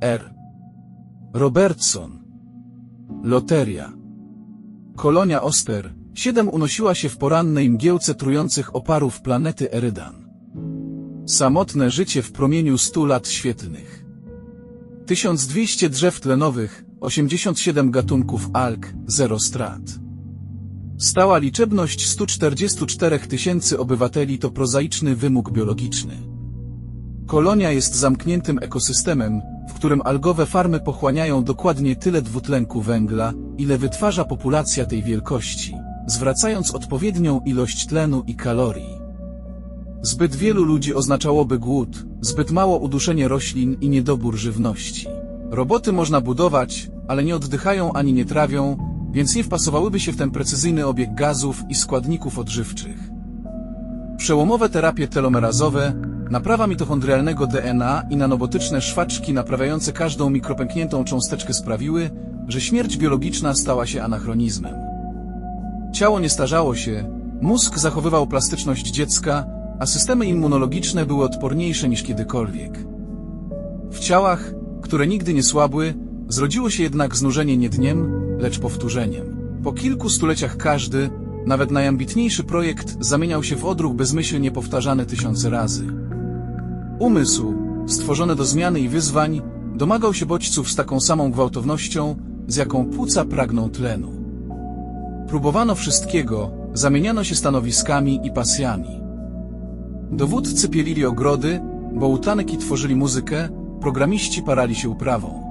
R. Robertson. Loteria. Kolonia Oster 7 unosiła się w porannej mgiełce trujących oparów planety Erydan. Samotne życie w promieniu 100 lat świetlnych. 1200 drzew tlenowych, 87 gatunków alg, 0 strat. Stała liczebność 144 tysięcy obywateli to prozaiczny wymóg biologiczny. Kolonia jest zamkniętym ekosystemem, w którym algowe farmy pochłaniają dokładnie tyle dwutlenku węgla, ile wytwarza populacja tej wielkości, zwracając odpowiednią ilość tlenu i kalorii. Zbyt wielu ludzi oznaczałoby głód, zbyt mało uduszenie roślin i niedobór żywności. Roboty można budować, ale nie oddychają ani nie trawią, więc nie wpasowałyby się w ten precyzyjny obieg gazów i składników odżywczych. Przełomowe terapie telomerazowe, naprawa mitochondrialnego DNA i nanobotyczne szwaczki naprawiające każdą mikropękniętą cząsteczkę sprawiły, że śmierć biologiczna stała się anachronizmem. Ciało nie starzało się, mózg zachowywał plastyczność dziecka, a systemy immunologiczne były odporniejsze niż kiedykolwiek. W ciałach, które nigdy nie słabły, zrodziło się jednak znużenie nie dniem, lecz powtórzeniem. Po kilku stuleciach każdy, nawet najambitniejszy projekt zamieniał się w odruch bezmyślnie powtarzany tysiące razy. Umysł, stworzony do zmiany i wyzwań, domagał się bodźców z taką samą gwałtownością, z jaką płuca pragną tlenu. Próbowano wszystkiego, zamieniano się stanowiskami i pasjami. Dowódcy pielili ogrody, bołtanki tworzyli muzykę, programiści parali się uprawą.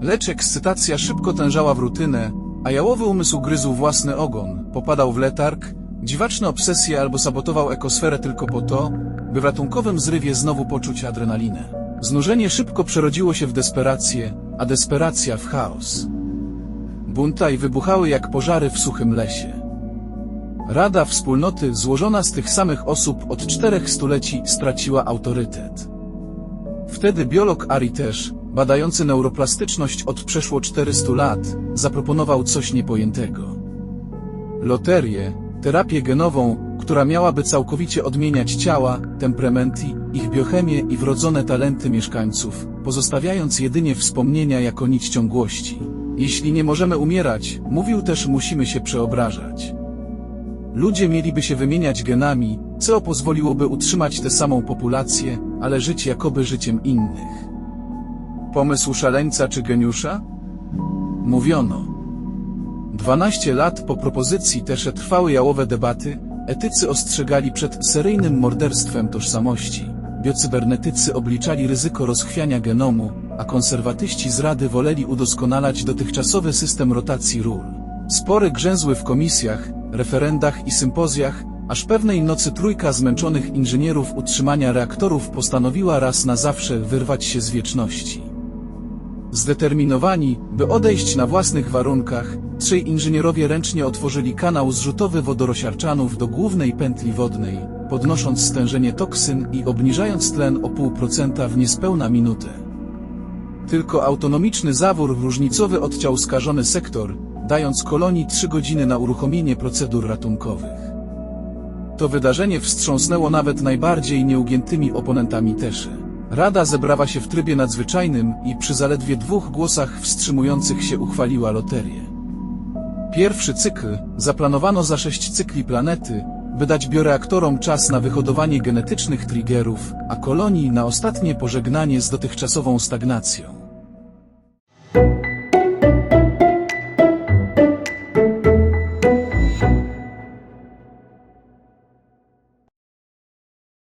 Lecz ekscytacja szybko tężała w rutynę, a jałowy umysł gryzł własny ogon, popadał w letarg, dziwaczne obsesje albo sabotował ekosferę tylko po to, by w ratunkowym zrywie znowu poczuć adrenalinę. Znużenie szybko przerodziło się w desperację, a desperacja w chaos. Buntaj wybuchały jak pożary w suchym lesie. Rada Wspólnoty złożona z tych samych osób od czterech stuleci straciła autorytet. Wtedy biolog Ari też, badający neuroplastyczność od przeszło 400 lat, zaproponował coś niepojętego. Loterię, terapię genową, która miałaby całkowicie odmieniać ciała, temperamenty, ich biochemię i wrodzone talenty mieszkańców, pozostawiając jedynie wspomnienia jako nić ciągłości. Jeśli nie możemy umierać, mówił też musimy się przeobrażać. Ludzie mieliby się wymieniać genami, co pozwoliłoby utrzymać tę samą populację, ale żyć jakoby życiem innych. Pomysł szaleńca czy geniusza? Mówiono. Dwanaście lat po propozycji też trwały jałowe debaty, etycy ostrzegali przed seryjnym morderstwem tożsamości, biocybernetycy obliczali ryzyko rozchwiania genomu, a konserwatyści z Rady woleli udoskonalać dotychczasowy system rotacji ról. Spory grzęzły w komisjach, referendach i sympozjach, aż pewnej nocy trójka zmęczonych inżynierów utrzymania reaktorów postanowiła raz na zawsze wyrwać się z wieczności. Zdeterminowani, by odejść na własnych warunkach, trzej inżynierowie ręcznie otworzyli kanał zrzutowy wodorosiarczanów do głównej pętli wodnej, podnosząc stężenie toksyn i obniżając tlen o pół procenta w niespełna minutę. Tylko autonomiczny zawór różnicowy odciął skażony sektor, dając kolonii trzy godziny na uruchomienie procedur ratunkowych. To wydarzenie wstrząsnęło nawet najbardziej nieugiętymi oponentami Teszy. Rada zebrała się w trybie nadzwyczajnym i przy zaledwie dwóch głosach wstrzymujących się uchwaliła loterię. Pierwszy cykl zaplanowano za sześć cykli planety, by dać bioreaktorom czas na wyhodowanie genetycznych triggerów, a kolonii na ostatnie pożegnanie z dotychczasową stagnacją.